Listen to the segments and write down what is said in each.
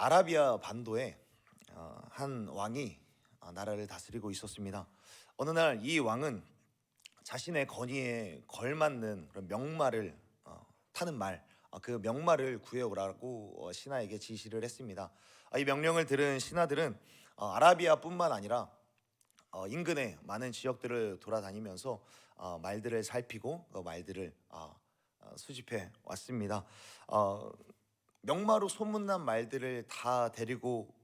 아라비아 반도에 어, 한 왕이 어, 나라를 다스리고 있었습니다. 어느 날 이 왕은 자신의 권위에 걸맞는 그런 명마를 어, 타는 말, 어, 그 명마를 구해오라고 어, 신하에게 지시를 했습니다. 아, 이 명령을 들은 신하들은 어, 아라비아뿐만 아니라 어, 인근의 많은 지역들을 돌아다니면서 어, 말들을 살피고 그 말들을 수집해 왔습니다. 어, 명마로 소문난 말들을 다 데리고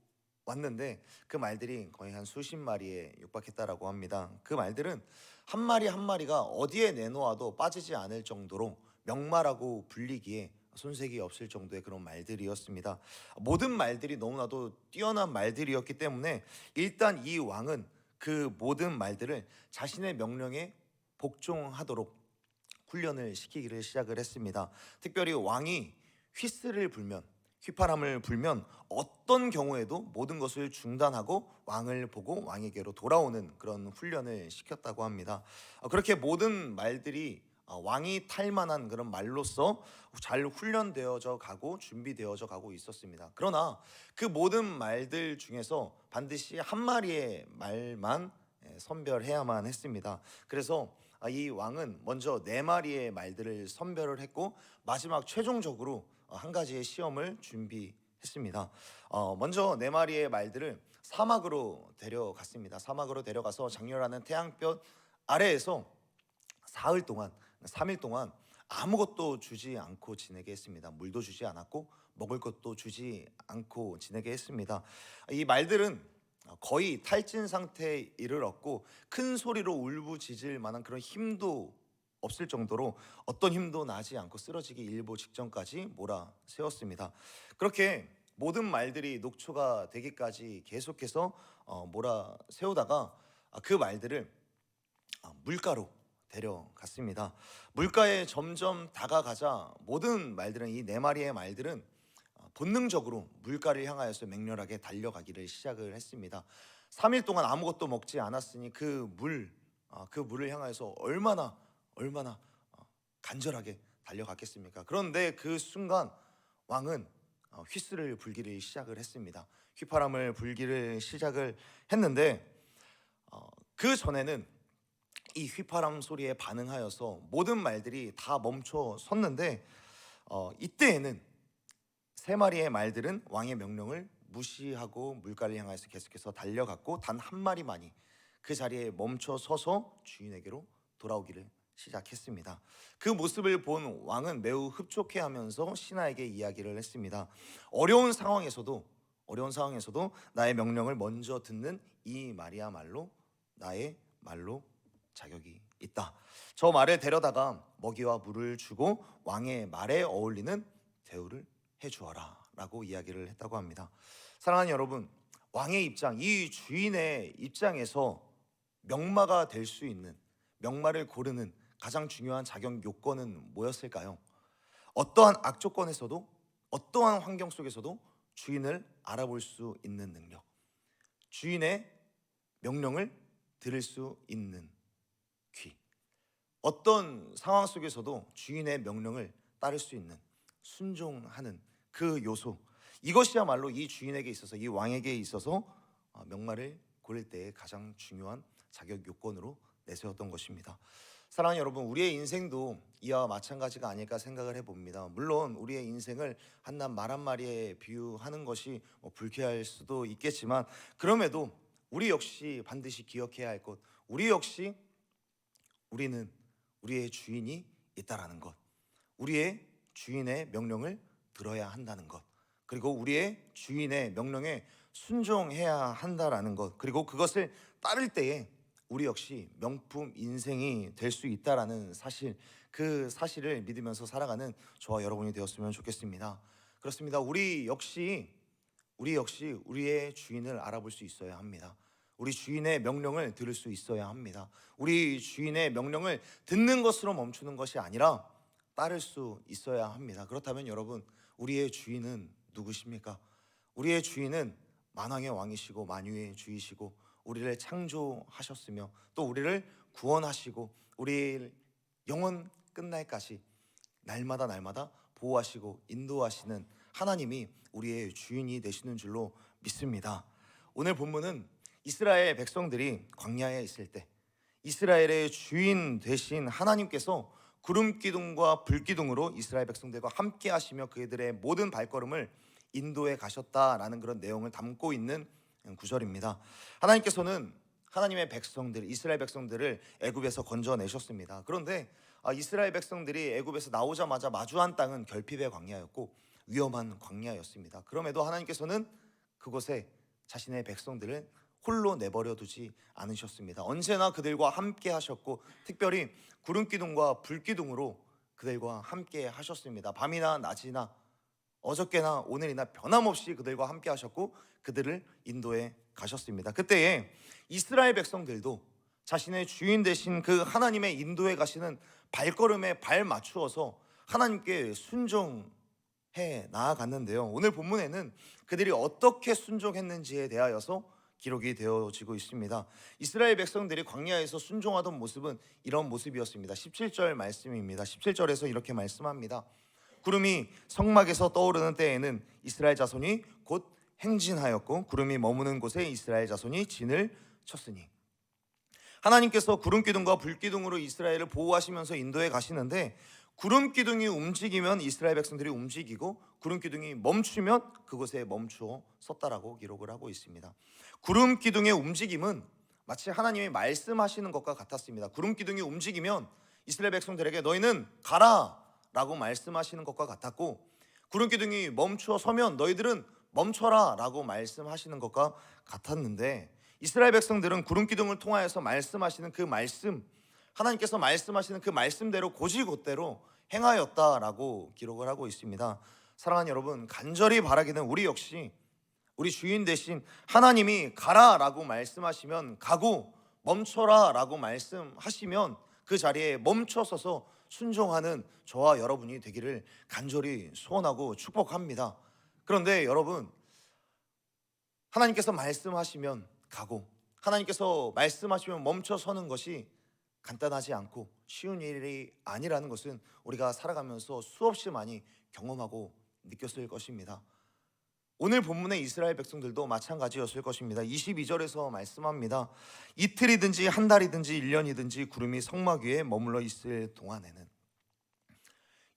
왔는데 그 말들이 거의 한 수십 마리에 육박했다라고 합니다. 그 말들은 한 마리 한 마리가 어디에 내놓아도 빠지지 않을 정도로 명마라고 불리기에 손색이 없을 정도의 그런 말들이었습니다. 모든 말들이 너무나도 뛰어난 말들이었기 때문에 일단 이 왕은 그 모든 말들을 자신의 명령에 복종하도록 훈련을 시키기를 시작을 했습니다. 특별히 왕이 휘스를 불면 휘파람을 불면 어떤 경우에도 모든 것을 중단하고 왕을 보고 왕에게로 돌아오는 그런 훈련을 시켰다고 합니다. 어, 그렇게 모든 말들이 어, 왕이 탈 만한 그런 말로서 잘 훈련되어져 가고 준비되어져 가고 있었습니다. 그러나 그 모든 말들 중에서 반드시 한 마리의 말만 예, 선별해야만 했습니다. 그래서 아, 이 왕은 먼저 네 마리의 말들을 선별을 했고 마지막 최종적으로 어, 한 가지의 시험을 준비했습니다. 어, 먼저 네 마리의 말들을 사막으로 데려갔습니다. 사막으로 데려가서 장렬하는 태양볕 아래에서 사흘 동안, 3일 동안 아무것도 주지 않고 지내게 했습니다. 물도 주지 않았고 먹을 것도 주지 않고 지내게 했습니다. 이 말들은 거의 탈진 상태에 이르렀고 큰 소리로 울부짖을 만한 그런 힘도 없을 정도로 어떤 힘도 나지 않고 쓰러지기 일보 직전까지 몰아 세웠습니다. 그렇게 모든 말들이 녹초가 되기까지 계속해서 어, 몰아 세우다가 아, 그 말들을 아, 물가로 데려갔습니다. 물가에 점점 다가가자 모든 말들은 이 네 마리의 말들은 어, 본능적으로 물가를 향하여서 맹렬하게 달려가기를 시작을 했습니다. 3일 동안 아무것도 먹지 않았으니 그 물, 아, 그 물을 향하여서 얼마나 얼마나 어, 간절하게 달려갔겠습니까? 그런데 그 순간 왕은 어, 휘스를 불기를 시작을 했습니다. 휘파람을 불기를 시작을 했는데 어, 그 전에는 이 휘파람 소리에 반응하여서 모든 말들이 다 멈춰 섰는데 어, 이때에는 세 마리의 말들은 왕의 명령을 무시하고 물가를 향해서 계속해서 달려갔고 단 한 마리만이 그 자리에 멈춰 서서 주인에게로 돌아오기를 시작했습니다. 그 모습을 본 왕은 매우 흡족해하면서 신하에게 이야기를 했습니다. 어려운 상황에서도 어려운 상황에서도 나의 명령을 먼저 듣는 이 말이야말로 나의 말로 자격이 있다. 저 말을 데려다가 먹이와 물을 주고 왕의 말에 어울리는 대우를 해 주어라 라고 이야기를 했다고 합니다. 사랑하는 여러분, 왕의 입장, 이 주인의 입장에서 명마가 될 수 있는 명마를 고르는 가장 중요한 자격 요건은 뭐였을까요? 어떠한 악조건에서도 어떠한 환경 속에서도 주인을 알아볼 수 있는 능력, 주인의 명령을 들을 수 있는 귀, 어떤 상황 속에서도 주인의 명령을 따를 수 있는 순종하는 그 요소, 이것이야말로 이 주인에게 있어서 이 왕에게 있어서 어, 명마를 고를 때의 가장 중요한 자격 요건으로 내세웠던 것입니다. 사랑하는 여러분, 우리의 인생도 이와 마찬가지가 아닐까 생각을 해봅니다. 물론 우리의 인생을 한낱 말 한 마리에 비유하는 것이 뭐 불쾌할 수도 있겠지만 그럼에도 우리 역시 반드시 기억해야 할 것, 우리 역시 우리는 우리의 주인이 있다라는 것, 우리의 주인의 명령을 들어야 한다는 것, 그리고 우리의 주인의 명령에 순종해야 한다라는 것, 그리고 그것을 따를 때에 우리 역시 명품 인생이 될 수 있다라는 사실, 그 사실을 믿으면서 살아가는 저와 여러분이 되었으면 좋겠습니다. 그렇습니다. 우리 역시 우리 역시 우리의 주인을 알아볼 수 있어야 합니다. 우리 주인의 명령을 들을 수 있어야 합니다. 우리 주인의 명령을 듣는 것으로 멈추는 것이 아니라 따를 수 있어야 합니다. 그렇다면 여러분, 우리의 주인은 누구십니까? 우리의 주인은 만왕의 왕이시고 만유의 주이시고 우리를 창조하셨으며 또 우리를 구원하시고 우리 영원 끝날까지 날마다 날마다 보호하시고 인도하시는 하나님이 우리의 주인이 되시는 줄로 믿습니다. 오늘 본문은 이스라엘 백성들이 광야에 있을 때 이스라엘의 주인 되신 하나님께서 구름 기둥과 불 기둥으로 이스라엘 백성들과 함께 하시며 그들의 모든 발걸음을 인도에 가셨다라는 그런 내용을 담고 있는 구절입니다. 하나님께서는 하나님의 백성들, 이스라엘 백성들을 애굽에서 건져내셨습니다. 그런데 아, 이스라엘 백성들이 애굽에서 나오자마자 마주한 땅은 결핍의 광야였고 위험한 광야였습니다. 그럼에도 하나님께서는 그곳에 자신의 백성들을 홀로 내버려 두지 않으셨습니다. 언제나 그들과 함께 하셨고 특별히 구름 기둥과 불 기둥으로 그들과 함께 하셨습니다. 밤이나 낮이나 어저께나 오늘이나 변함없이 그들과 함께 하셨고 그들을 인도에 가셨습니다. 그때에 이스라엘 백성들도 자신의 주인 되신 그 하나님의 인도에 가시는 발걸음에 발 맞추어서 하나님께 순종해 나아갔는데요. 오늘 본문에는 그들이 어떻게 순종했는지에 대하여서 기록이 되어지고 있습니다. 이스라엘 백성들이 광야에서 순종하던 모습은 이런 모습이었습니다. 17절 말씀입니다. 17절에서 이렇게 말씀합니다. 구름이 성막에서 떠오르는 때에는 이스라엘 자손이 곧 행진하였고 구름이 머무는 곳에 이스라엘 자손이 진을 쳤으니 하나님께서 구름 기둥과 불 기둥으로 이스라엘을 보호하시면서 인도에 가시는데 구름 기둥이 움직이면 이스라엘 백성들이 움직이고 구름 기둥이 멈추면 그곳에 멈추어 섰다라고 기록을 하고 있습니다. 구름 기둥의 움직임은 마치 하나님이 말씀하시는 것과 같았습니다. 구름 기둥이 움직이면 이스라엘 백성들에게 너희는 가라라고 말씀하시는 것과 같았고 구름 기둥이 멈추어 서면 너희들은 멈춰라라고 말씀하시는 것과 같았는데 이스라엘 백성들은 구름 기둥을 통하여서 말씀하시는 그 말씀 하나님께서 말씀하시는 그 말씀대로 고지곧대로 행하였다라고 기록을 하고 있습니다. 사랑하는 여러분, 간절히 바라기는 우리 역시 우리 주인 대신 하나님이 가라라고 말씀하시면 가고 멈춰라라고 말씀하시면 그 자리에 멈춰서서 순종하는 저와 여러분이 되기를 간절히 소원하고 축복합니다. 그런데 여러분 하나님께서 말씀하시면 가고 하나님께서 말씀하시면 멈춰 서는 것이 간단하지 않고 쉬운 일이 아니라는 것은 우리가 살아가면서 수없이 많이 경험하고 느꼈을 것입니다. 오늘 본문의 이스라엘 백성들도 마찬가지였을 것입니다. 22절에서 말씀합니다. 이틀이든지 한 달이든지 1년이든지 구름이 성막 위에 머물러 있을 동안에는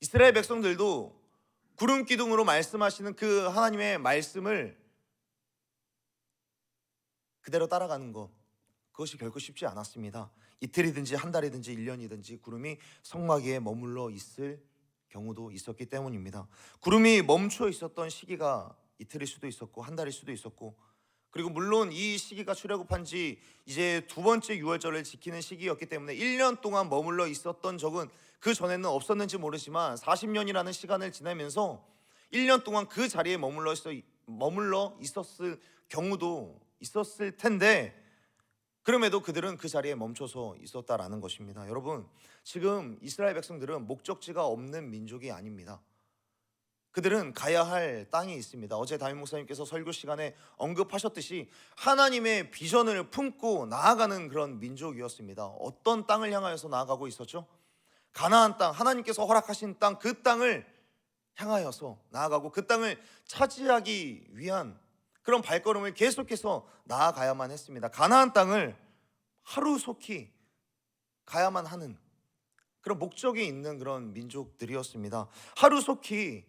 이스라엘 백성들도 구름 기둥으로 말씀하시는 그 하나님의 말씀을 그대로 따라가는 것 그것이 결코 쉽지 않았습니다. 이틀이든지 한 달이든지 1년이든지 구름이 성막 위에 머물러 있을 경우도 있었기 때문입니다. 구름이 멈춰 있었던 시기가 이틀일 수도 있었고 한 달일 수도 있었고 그리고 물론 이 시기가 출애굽한 지 이제 두 번째 유월절을 지키는 시기였기 때문에 1년 동안 머물러 있었던 적은 그 전에는 없었는지 모르지만 40년이라는 시간을 지나면서 1년 동안 그 자리에 머물러 있어 머물러 있었을 경우도 있었을 텐데 그럼에도 그들은 그 자리에 멈춰서 있었다라는 것입니다. 여러분, 지금 이스라엘 백성들은 목적지가 없는 민족이 아닙니다. 그들은 가야 할 땅이 있습니다. 어제 다임 목사님께서 설교 시간에 언급하셨듯이 하나님의 비전을 품고 나아가는 그런 민족이었습니다. 어떤 땅을 향하여서 나아가고 있었죠? 가나안 땅, 하나님께서 허락하신 땅, 그 땅을 향하여서 나아가고 그 땅을 차지하기 위한 그런 발걸음을 계속해서 나아가야만 했습니다. 가나안 땅을 하루속히 가야만 하는 그런 목적이 있는 그런 민족들이었습니다. 하루속히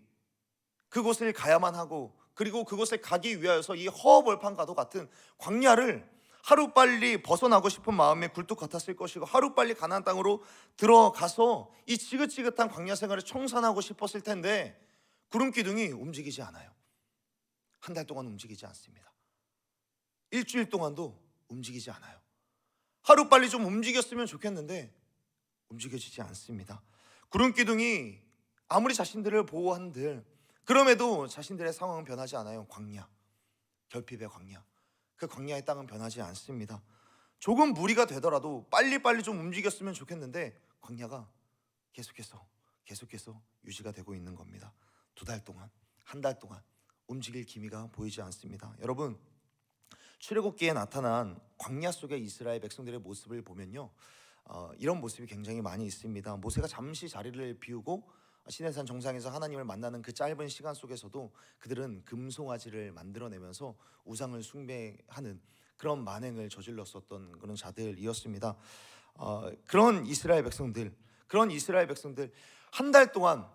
그곳을 가야만 하고 그리고 그곳에 가기 위하여서 이 허벌판과도 같은 광야를 하루 빨리 벗어나고 싶은 마음에 굴뚝 같았을 것이고 하루 빨리 가나안 땅으로 들어가서 이 지긋지긋한 광야 생활을 청산하고 싶었을 텐데 구름 기둥이 움직이지 않아요. 한 달 동안 움직이지 않습니다. 일주일 동안도 움직이지 않아요. 하루 빨리 좀 움직였으면 좋겠는데 움직여지지 않습니다. 구름 기둥이 아무리 자신들을 보호한들 그럼에도 자신들의 상황은 변하지 않아요. 광야, 결핍의 광야. 그 광야의 땅은 변하지 않습니다. 조금 무리가 되더라도 빨리빨리 좀 움직였으면 좋겠는데 광야가 계속해서 계속해서 유지가 되고 있는 겁니다. 두 달 동안, 한 달 동안 움직일 기미가 보이지 않습니다. 여러분, 출애굽기에 나타난 광야 속의 이스라엘 백성들의 모습을 보면요, 어, 이런 모습이 굉장히 많이 있습니다. 모세가 잠시 자리를 비우고 시내산 정상에서 하나님을 만나는 그 짧은 시간 속에서도 그들은 금송아지를 만들어내면서 우상을 숭배하는 그런 만행을 저질렀었던 그런 자들이었습니다. 어, 그런 이스라엘 백성들, 그런 이스라엘 백성들 한 달 동안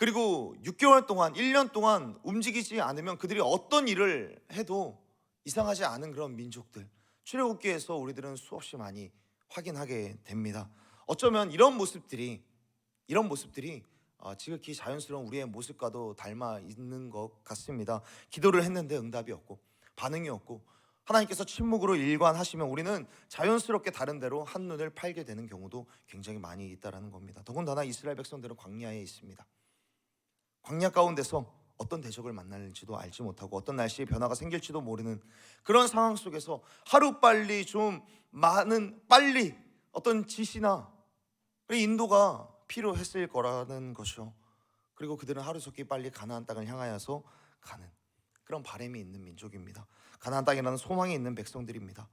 그리고 6개월 동안, 1년 동안 움직이지 않으면 그들이 어떤 일을 해도 이상하지 않은 그런 민족들. 출애굽기에서 우리들은 수없이 많이 확인하게 됩니다. 어쩌면 이런 모습들이 이런 모습들이 어, 지극히 자연스러운 우리의 모습과도 닮아 있는 것 같습니다. 기도를 했는데 응답이 없고 반응이 없고 하나님께서 침묵으로 일관하시면 우리는 자연스럽게 다른 데로 한눈을 팔게 되는 경우도 굉장히 많이 있다라는 겁니다. 더군다나 이스라엘 백성들은 광야에 있습니다. 광야 가운데서 어떤 대적을 만날지도 알지 못하고 어떤 날씨의 변화가 생길지도 모르는 그런 상황 속에서 하루 빨리 좀 많은 빨리 어떤 지시나 인도가 필요했을 거라는 것이죠. 그리고 그들은 하루속히 빨리 가나안 땅을 향하여서 가는 그런 바람이 있는 민족입니다. 가나안 땅이라는 소망이 있는 백성들입니다.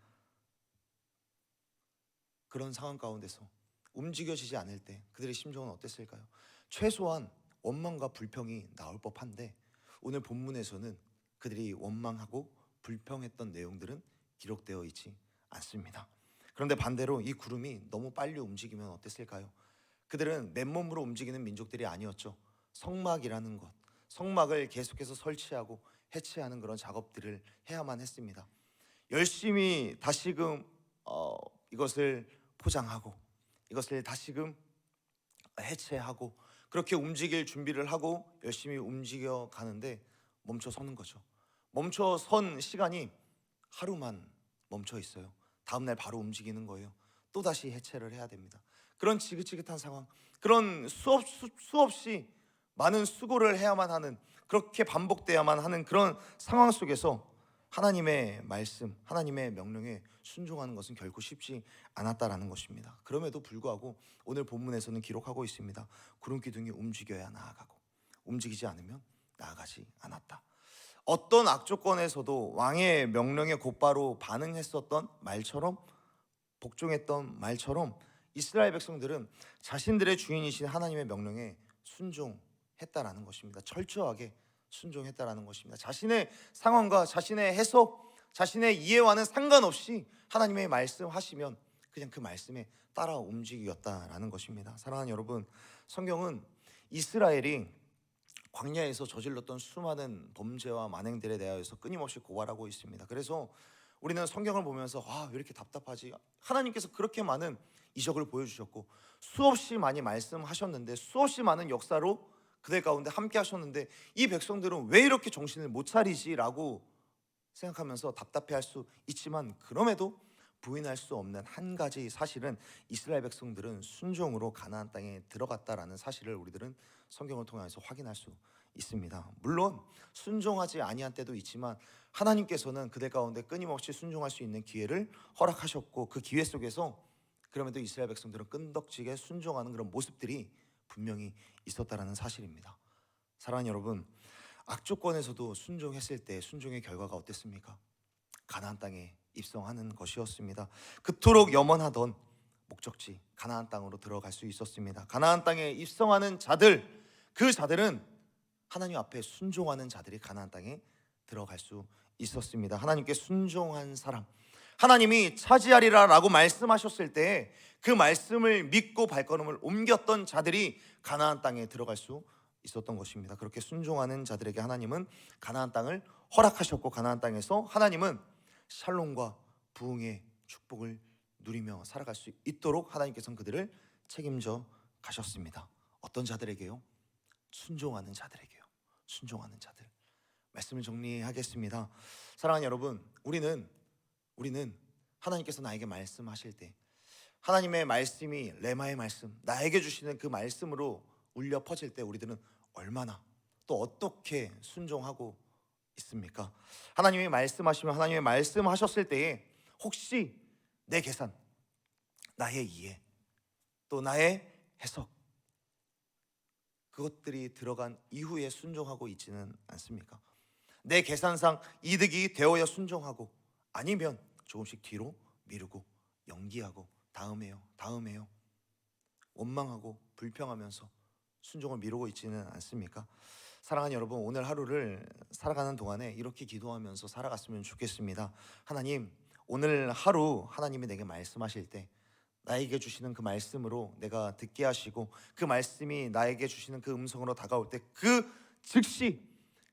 그런 상황 가운데서 움직여지지 않을 때 그들의 심정은 어땠을까요? 최소한 원망과 불평이 나올 법한데 오늘 본문에서는 그들이 원망하고 불평했던 내용들은 기록되어 있지 않습니다. 그런데 반대로 이 구름이 너무 빨리 움직이면 어땠을까요? 그들은 맨몸으로 움직이는 민족들이 아니었죠. 성막이라는 것, 성막을 계속해서 설치하고 해체하는 그런 작업들을 해야만 했습니다. 열심히 다시금 어, 이것을 포장하고 이것을 다시금 해체하고 그렇게 움직일 준비를 하고 열심히 움직여 가는데 멈춰 서는 거죠. 멈춰 선 시간이 하루만 멈춰 있어요. 다음 날 바로 움직이는 거예요. 또 다시 해체를 해야 됩니다. 그런 지긋지긋한 상황, 그런 수업 수, 수없이 많은 수고를 해야만 하는 그렇게 반복돼야만 하는 그런 상황 속에서 하나님의 말씀, 하나님의 명령에 순종하는 것은 결코 쉽지 않았다라는 것입니다. 그럼에도 불구하고 오늘 본문에서는 기록하고 있습니다. 구름 기둥이 움직여야 나아가고 움직이지 않으면 나아가지 않았다. 어떤 악조건에서도 왕의 명령에 곧바로 반응했었던 말처럼 복종했던 말처럼 이스라엘 백성들은 자신들의 주인이신 하나님의 명령에 순종했다라는 것입니다. 철저하게 순종했다라는 것입니다. 자신의 상황과 자신의 해석, 자신의 이해와는 상관없이 하나님의 말씀하시면 그냥 그 말씀에 따라 움직였다라는 것입니다. 사랑하는 여러분, 성경은 이스라엘이 광야에서 저질렀던 수많은 범죄와 만행들에 대하여서 끊임없이 고발하고 있습니다. 그래서 우리는 성경을 보면서 아, 왜 이렇게 답답하지? 하나님께서 그렇게 많은 이적을 보여주셨고 수없이 많이 말씀하셨는데 수없이 많은 역사로 그들 가운데 함께 하셨는데 이 백성들은 왜 이렇게 정신을 못 차리지라고 생각하면서 답답해할 수 있지만 그럼에도 부인할 수 없는 한 가지 사실은 이스라엘 백성들은 순종으로 가나안 땅에 들어갔다라는 사실을 우리들은 성경을 통해서 확인할 수 있습니다. 물론 순종하지 아니한 때도 있지만 하나님께서는 그들 가운데 끊임없이 순종할 수 있는 기회를 허락하셨고 그 기회 속에서 그럼에도 이스라엘 백성들은 끈덕지게 순종하는 그런 모습들이 분명히 있었다라는 사실입니다. 사랑하는 여러분, 악조건에서도 순종했을 때 순종의 결과가 어땠습니까? 가나안 땅에 입성하는 것이었습니다. 그토록 염원하던 목적지 가나안 땅으로 들어갈 수 있었습니다. 가나안 땅에 입성하는 자들 그 자들은 하나님 앞에 순종하는 자들이 가나안 땅에 들어갈 수 있었습니다. 하나님께 순종한 사람 하나님이 차지하리라라고 말씀하셨을 때 그 말씀을 믿고 발걸음을 옮겼던 자들이 가나안 땅에 들어갈 수 있었던 것입니다. 그렇게 순종하는 자들에게 하나님은 가나안 땅을 허락하셨고 가나안 땅에서 하나님은 샬롬과 부흥의 축복을 누리며 살아갈 수 있도록 하나님께서는 그들을 책임져 가셨습니다. 어떤 자들에게요? 순종하는 자들에게요. 순종하는 자들. 말씀을 정리하겠습니다. 사랑하는 여러분, 우리는 우리는 하나님께서 나에게 말씀하실 때 하나님의 말씀이 레마의 말씀, 나에게 주시는 그 말씀으로 울려 퍼질 때 우리들은 얼마나 또 어떻게 순종하고 있습니까? 하나님이 말씀하시면 하나님의 말씀하셨을 때에 혹시 내 계산, 나의 이해, 또 나의 해석 그것들이 들어간 이후에 순종하고 있지는 않습니까? 내 계산상 이득이 되어야 순종하고 아니면 조금씩 뒤로 미루고 연기하고 다음에요, 다음에요 원망하고 불평하면서 순종을 미루고 있지는 않습니까? 사랑하는 여러분, 오늘 하루를 살아가는 동안에 이렇게 기도하면서 살아갔으면 좋겠습니다. 하나님, 오늘 하루 하나님이 내게 말씀하실 때 나에게 주시는 그 말씀으로 내가 듣게 하시고 그 말씀이 나에게 주시는 그 음성으로 다가올 때 그 즉시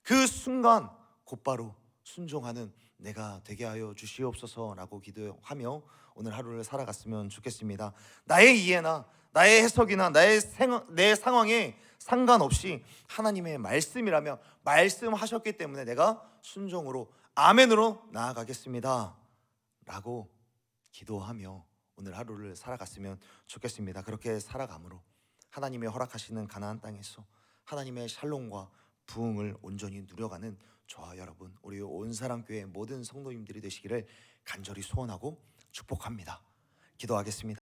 그 순간 곧바로 순종하는 내가 되게 하여 주시옵소서라고 기도하며 오늘 하루를 살아갔으면 좋겠습니다. 나의 이해나 나의 해석이나 나의 생, 내 상황에 상관없이 하나님의 말씀이라며 말씀하셨기 때문에 내가 순종으로 아멘으로 나아가겠습니다. 라고 기도하며 오늘 하루를 살아갔으면 좋겠습니다. 그렇게 살아감으로 하나님의 허락하시는 가나안 땅에서 하나님의 샬롬과 부흥을 온전히 누려가는 저와 여러분 우리 온 사람 교회 모든 성도님들이 되시기를 간절히 소원하고 축복합니다. 기도하겠습니다.